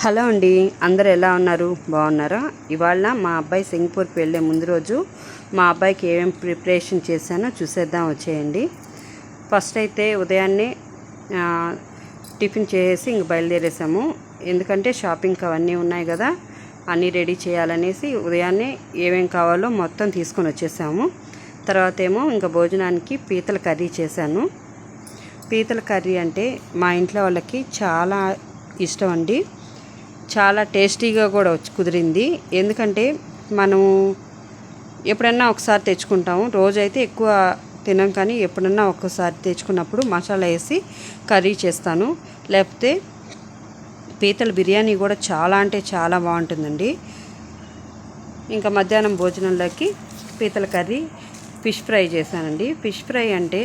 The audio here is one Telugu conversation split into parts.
హలో అండి అందరు ఎలా ఉన్నారు? బాగున్నారా? ఇవాళ మా అబ్బాయి సింగపూర్కి వెళ్ళే ముందు రోజు మా అబ్బాయికి ఏమేమి ప్రిపరేషన్ చేశానో చూసేద్దాం వచ్చేయండి. ఫస్ట్ అయితే ఉదయాన్నే టిఫిన్ చేసి ఇంక బయలుదేరేసాము. ఎందుకంటే షాపింగ్ అవన్నీ ఉన్నాయి కదా అన్నీ రెడీ చేయాలనేసి ఉదయాన్నే ఏమేం కావాలో మొత్తం తీసుకొని వచ్చేసాము. తర్వాత ఏమో ఇంకా భోజనానికి పీతల కర్రీ చేశాను. పీతల కర్రీ అంటే మా ఇంట్లో వాళ్ళకి చాలా ఇష్టం అండి. చాలా టేస్టీగా కూడా వచ్చి కుదిరింది. ఎందుకంటే మనము ఎప్పుడన్నా ఒకసారి తెచ్చుకుంటాము. రోజైతే ఎక్కువ తినం కానీ ఎప్పుడన్నా ఒక్కసారి తెచ్చుకున్నప్పుడు మసాలా వేసి కర్రీ చేస్తాను. లేకపోతే పీతల బిర్యానీ కూడా చాలా అంటే చాలా బాగుంటుందండి. ఇంకా మధ్యాహ్నం భోజనంలోకి పీతల కర్రీ ఫిష్ ఫ్రై చేశానండి. ఫిష్ ఫ్రై అంటే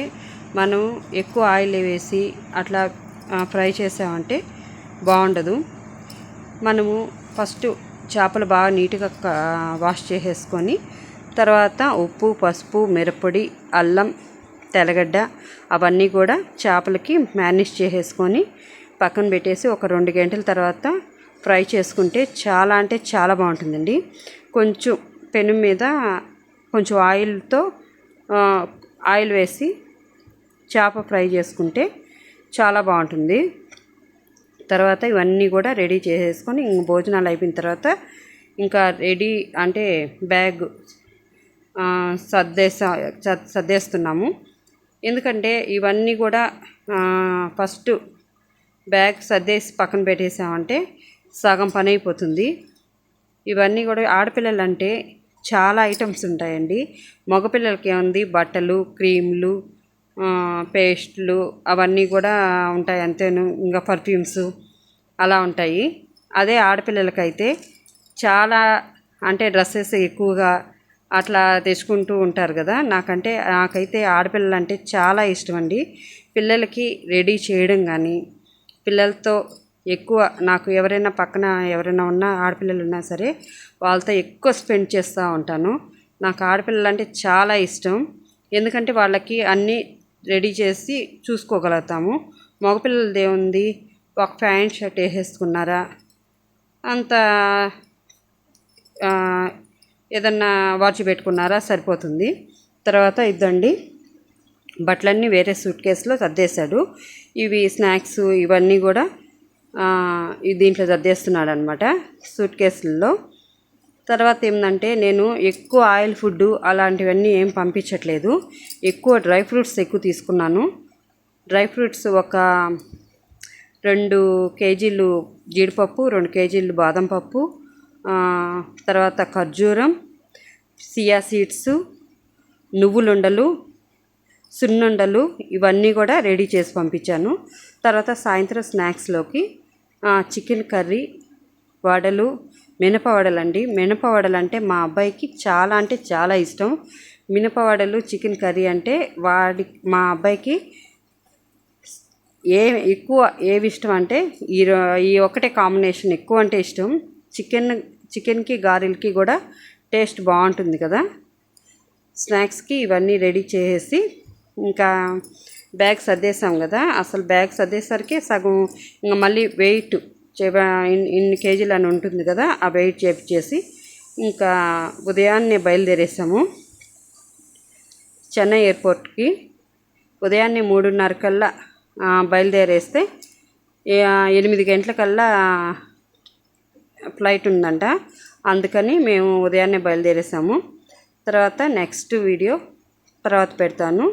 మనం ఎక్కువ ఆయిల్ వేసి అట్లా ఫ్రై చేసామంటే బాగుండదు. మనము ఫస్ట్ చేపలు బాగా నీట్గా వాష్ చేసేసుకొని తర్వాత ఉప్పు పసుపు మిరప్పొడి అల్లం తెల్లగడ్డ అవన్నీ కూడా చేపలకి మేనేజ్ చేసేసుకొని పక్కన పెట్టేసి ఒక రెండు గంటల తర్వాత ఫ్రై చేసుకుంటే చాలా అంటే చాలా బాగుంటుందండి. కొంచెం పెను మీద కొంచెం ఆయిల్తో ఆయిల్ వేసి చేప ఫ్రై చేసుకుంటే చాలా బాగుంటుంది. తర్వాత ఇవన్నీ కూడా రెడీ చేసేసుకొని ఇంక భోజనాలు అయిపోయిన తర్వాత ఇంకా రెడీ అంటే బ్యాగ్ సర్దేసా సర్- సర్దేస్తున్నాము. ఎందుకంటే ఇవన్నీ కూడా ఫస్ట్ బ్యాగ్ సర్దేసి పక్కన పెట్టేసామంటే సగం పని అయిపోతుంది. ఇవన్నీ కూడా ఆడపిల్లలు అంటే చాలా ఐటమ్స్ ఉంటాయండి. మగపిల్లలకి ఏముంది? బట్టలు క్రీమ్లు పేస్ట్లు అవన్నీ కూడా ఉంటాయి అంతేను. ఇంకా పర్ఫ్యూమ్స్ అలా ఉంటాయి. అదే ఆడపిల్లలకైతే చాలా అంటే డ్రెస్సెస్ ఎక్కువగా అట్లా తెచ్చుకుంటూ ఉంటారు కదా. నాకంటే నాకైతే ఆడపిల్లలు అంటే చాలా ఇష్టం అండి పిల్లలకి రెడీ చేయడం కానీ పిల్లలతో ఎక్కువ నాకు ఎవరైనా పక్కన ఎవరైనా ఉన్నా ఆడపిల్లలు ఉన్నా సరే వాళ్ళతో ఎక్కువ స్పెండ్ చేస్తూ ఉంటాను. నాకు ఆడపిల్లలు అంటే చాలా ఇష్టం. ఎందుకంటే వాళ్ళకి అన్నీ రెడీ చేసి చూసుకోగలుగుతాము. మగపిల్లలది ఏముంది? ఒక ప్యాంట్ షర్ట్ వేసేసుకున్నారా? అంత ఏదన్నా వాచ్ పెట్టుకున్నారా? సరిపోతుంది. తర్వాత ఇద్దండి. బట్టలన్నీ వేరే సూట్ కేసులో సర్దేశాడు. ఇవి స్నాక్స్ ఇవన్నీ కూడా దీంట్లో సర్దేస్తున్నాడు అనమాట సూట్ కేసుల్లో. తర్వాత ఏంటంటే నేను ఎక్కువ ఆయిల్ ఫుడ్ అలాంటివన్నీ ఏం పంపించట్లేదు. ఎక్కువ డ్రై ఫ్రూట్స్ ఎక్కువ తీసుకున్నాను. డ్రై ఫ్రూట్స్ ఒక రెండు కేజీలు జీడిపప్పు రెండు కేజీలు బాదం పప్పు తర్వాత ఖర్జూరం సియా సీడ్స్ నువ్వులుండలు సున్నుండలు ఇవన్నీ కూడా రెడీ చేసి పంపించాను. తర్వాత సాయంత్రం స్నాక్స్లోకి చికెన్ కర్రీ వడలు మినపవడలండి. మినపవడలు అండి అంటే మా అబ్బాయికి చాలా అంటే చాలా ఇష్టం. మినపవడలు చికెన్ కర్రీ అంటే వాడి మా అబ్బాయికి ఏ ఎక్కువ ఏవి ఇష్టం అంటే ఈ ఈ ఒక్కటే కాంబినేషన్ ఎక్కువ అంటే ఇష్టం. చికెన్ చికెన్కి గారెలకి కూడా టేస్ట్ బాగుంటుంది కదా. స్నాక్స్కి ఇవన్నీ రెడీ చేసేసి ఇంకా బ్యాగ్ సర్దేశాం కదా. అసలు బ్యాగ్ సర్దేసరికి సగం ఇంకా మళ్ళీ వెయిట్ ఇన్ని కేజీలు అని ఉంటుంది కదా ఆ వెయిట్ చేపించేసి ఇంకా ఉదయాన్నే బయలుదేరేసాము. చెన్నై ఎయిర్పోర్ట్కి. ఉదయాన్నే మూడున్నర కల్లా బయలుదేరేస్తే ఎనిమిది గంటలకల్లా ఫ్లైట్ ఉందంట. అందుకని మేము ఉదయాన్నే బయలుదేరేసాము. తర్వాత నెక్స్ట్ వీడియో తర్వాత పెడతాను.